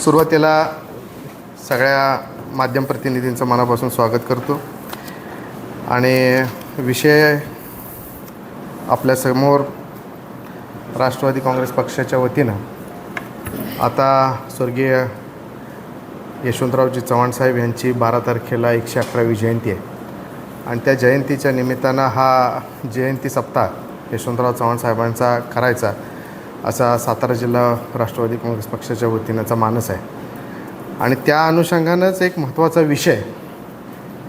सुरुवातीला सगळ्या माध्यम प्रतिनिधींचं मनापासून स्वागत करतो. आणि विषय आपल्यासमोर राष्ट्रवादी काँग्रेस पक्षाच्या वतीनं आता स्वर्गीय यशवंतरावजी चव्हाण साहेब यांची बारा तारखेला एकशे अकरावी जयंती आहे. आणि त्या जयंतीच्या निमित्तानं हा जयंती सप्ताह यशवंतराव चव्हाण साहेबांचा करायचा असा सातारा जिल्हा राष्ट्रवादी काँग्रेस पक्षाच्या वतीनंचा मानस आहे. आणि त्या अनुषंगानंच एक महत्त्वाचा विषय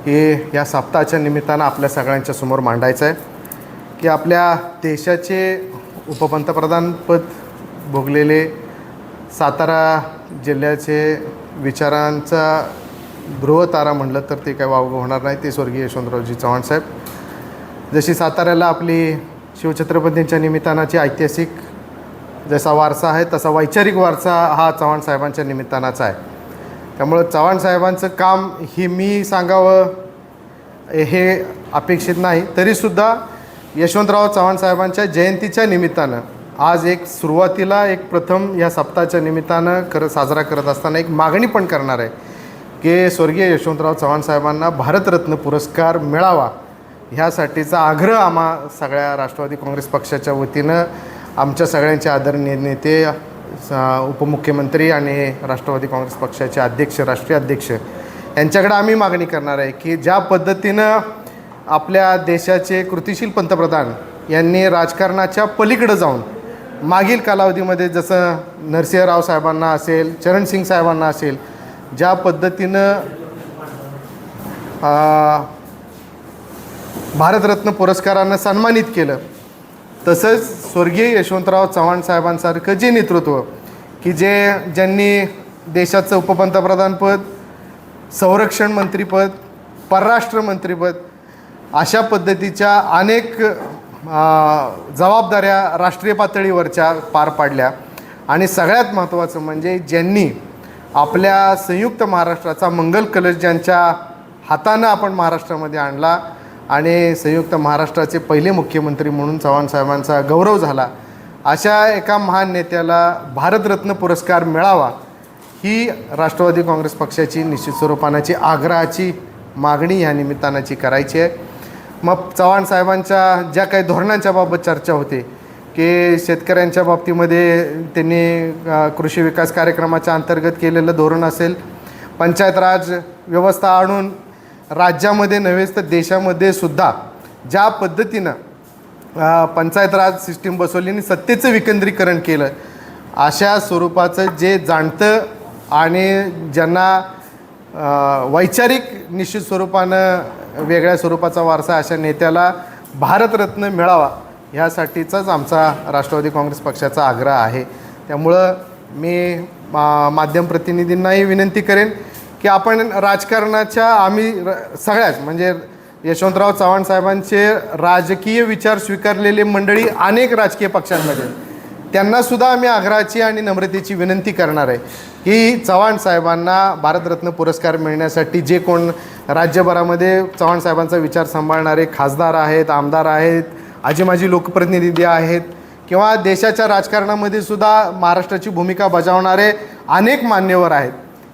हे या सप्ताहाच्या निमित्तानं आपल्या सगळ्यांच्या समोर मांडायचं आहे. की आपल्या देशाचे उपपंतप्रधानपद भोगलेले सातारा जिल्ह्याचे विचारांचा ध्रुवतारा म्हणलं तर ते काय वावगं होणार नाही ते स्वर्गीय यशवंतरावजी चव्हाण साहेब. जशी साताऱ्याला आपली शिवछत्रपतींच्या निमित्तानाची ऐतिहासिक जसा वारसा आहे तसा वैचारिक वारसा हा चव्हाण साहेबांच्या निमित्तानाचा आहे. त्यामुळं चव्हाण साहेबांचं काम ही मी सांगावं हे अपेक्षित नाही. तरीसुद्धा यशवंतराव चव्हाण साहेबांच्या जयंतीच्या निमित्तानं आज एक सुरुवातीला एक प्रथम या सप्ताहाच्या निमित्तानं कर साजरा करत असताना एक मागणी पण करणार आहे की स्वर्गीय यशवंतराव चव्हाण साहेबांना भारतरत्न पुरस्कार मिळावा ह्यासाठीचा आग्रह आम्हा सगळ्या राष्ट्रवादी काँग्रेस पक्षाच्या वतीनं आमच्या सगळ्यांचे आदरणीय नेते स- उपमुख्यमंत्री आणि राष्ट्रवादी काँग्रेस पक्षाचे अध्यक्ष राष्ट्रीय अध्यक्ष यांच्याकडे आम्ही मागणी करणार आहे की ज्या पद्धतीनं आपल्या देशाचे कृतिशील पंतप्रधान यांनी राजकारणाच्या पलीकडं जाऊन मागील कालावधीमध्ये जसं नरसिंहराव साहेबांना असेल चरणसिंग साहेबांना असेल ज्या पद्धतीनं भारतरत्न पुरस्कारानं सन्मानित केलं तसंच स्वर्गीय यशवंतराव चव्हाण साहेबांसारखं जे नेतृत्व की जे ज्यांनी देशाचं उपपंतप्रधानपद संरक्षण मंत्रीपद परराष्ट्र मंत्रीपद अशा पद्धतीच्या अनेक जबाबदाऱ्या राष्ट्रीय पातळीवरच्या पार पाडल्या. आणि सगळ्यात महत्त्वाचं म्हणजे ज्यांनी आपल्या संयुक्त महाराष्ट्राचा मंगल कलश ज्यांच्या हातानं आपण महाराष्ट्रामध्ये आणला आणि संयुक्त महाराष्ट्राचे पहिले मुख्यमंत्री म्हणून चव्हाण साहेबांचा गौरव झाला. अशा एका महान नेत्याला भारतरत्न पुरस्कार मिळावा ही राष्ट्रवादी काँग्रेस पक्षाची निश्चित स्वरूपानाची आग्रहाची मागणी ह्या निमित्तानाची करायची आहे. मग चव्हाण साहेबांच्या ज्या काही धोरणांच्या बाबत चर्चा होते की शेतकऱ्यांच्या बाबतीमध्ये त्यांनी कृषी विकास कार्यक्रमाच्या अंतर्गत केलेलं धोरण असेल पंचायत राज व्यवस्था आणून राज्यामध्ये नव्हेच तर देशामध्ये सुद्धा ज्या पद्धतीनं पंचायत राज सिस्टीम बसवली आणि सत्तेचं विकेंद्रीकरण केलं अशा स्वरूपाचं जे जाणतं आणि ज्यांना वैचारिक निश्चित स्वरूपानं वेगळ्या स्वरूपाचा वारसा अशा नेत्याला भारतरत्न मिळावा ह्यासाठीचाच आमचा राष्ट्रवादी काँग्रेस पक्षाचा आग्रह आहे. त्यामुळं मी मा माध्यम प्रतिनिधींनाही विनंती करेन की आपण राजकारणाच्या आम्ही र सगळ्याच म्हणजे यशवंतराव चव्हाण साहेबांचे राजकीय विचार स्वीकारलेले मंडळी अनेक राजकीय पक्षांमध्ये त्यांनासुद्धा आम्ही आग्रहाची आणि नम्रतेची विनंती करणार आहे की चव्हाण साहेबांना भारतरत्न पुरस्कार मिळण्यासाठी जे कोण राज्यभरामध्ये चव्हाण साहेबांचा विचार सांभाळणारे खासदार आहेत आमदार आहेत आजी माजी लोकप्रतिनिधी आहेत किंवा देशाच्या राजकारणामध्ये सुद्धा महाराष्ट्राची भूमिका बजावणारे अनेक मान्यवर आहेत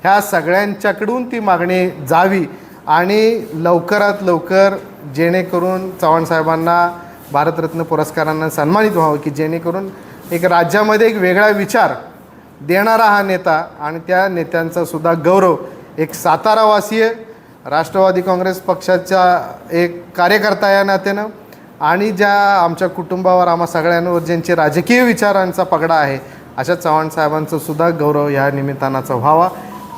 ह्या सगळ्यांच्याकडून ती मागणी जावी आणि लवकरात लवकर जेणेकरून चव्हाण साहेबांना भारतरत्न पुरस्कारांना सन्मानित व्हावं की जेणेकरून एक राज्यामध्ये एक वेगळा विचार देणारा हा नेता आणि त्या नेत्यांचा सुद्धा गौरव एक सातारावासीय राष्ट्रवादी काँग्रेस पक्षाच्या एक कार्यकर्ता या नात्यानं आणि ज्या आमच्या कुटुंबावर आम्हा सगळ्यांवर ज्यांचे राजकीय विचारांचा पगडा आहे अशा चव्हाण साहेबांचा सुद्धा गौरव ह्या निमित्तानाचा व्हावा.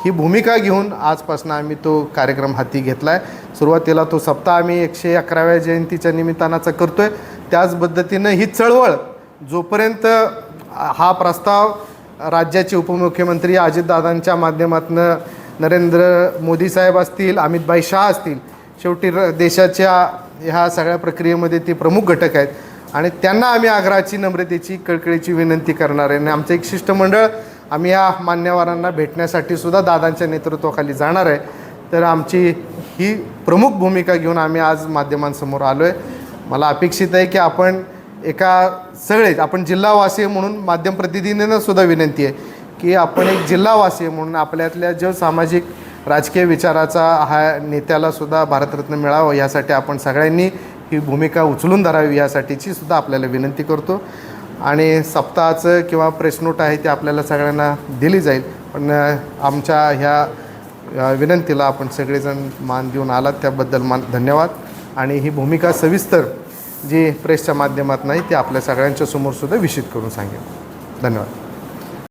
ही भूमिका घेऊन आजपासून आम्ही तो कार्यक्रम हाती घेतला आहे सुरुवातीला तो सप्ताह आम्ही एकशे अकराव्या जयंतीच्या निमित्तानाचा करतो आहे त्याच पद्धतीनं ही चळवळ जोपर्यंत हा प्रस्ताव राज्याचे उपमुख्यमंत्री अजितदादांच्या माध्यमातून नरेंद्र मोदी साहेब असतील अमितभाई शाह असतील शेवटी र देशाच्या ह्या सगळ्या प्रक्रियेमध्ये ते प्रमुख घटक आहेत. आणि त्यांना आम्ही आग्रहाची नम्रतेची कळकळीची विनंती करणार आहे. आणि आमचं एक शिष्टमंडळ आम्ही या मान्यवरांना भेटण्यासाठी सुद्धा दादांच्या नेतृत्वाखाली जाणार आहे. तर आमची ही प्रमुख भूमिका घेऊन आम्ही आज माध्यमांसमोर आलो आहे मला अपेक्षित आहे की आपण एका सगळेच आपण जिल्हावासी म्हणून माध्यम प्रतिनिधींना सुद्धा विनंती आहे की आपण एक जिल्हावासी म्हणून आपल्यातल्या जो सामाजिक राजकीय विचाराचा हा नेत्याला सुद्धा भारतरत्न मिळावं यासाठी आपण सगळ्यांनी ही भूमिका उचलून धरावी यासाठीची सुद्धा आपल्याला विनंती करतो. आणि सप्ताहाचं किंवा प्रेस नोट आहे ते आपल्याला सगळ्यांना दिली जाईल. पण आमच्या ह्या विनंतीला आपण सगळेजण मान देऊन आलात त्याबद्दल मान धन्यवाद. आणि ही भूमिका सविस्तर जी प्रेसच्या माध्यमात नाही ती आपल्या सगळ्यांच्या समोरसुद्धा विषित करून सांगेल धन्यवाद.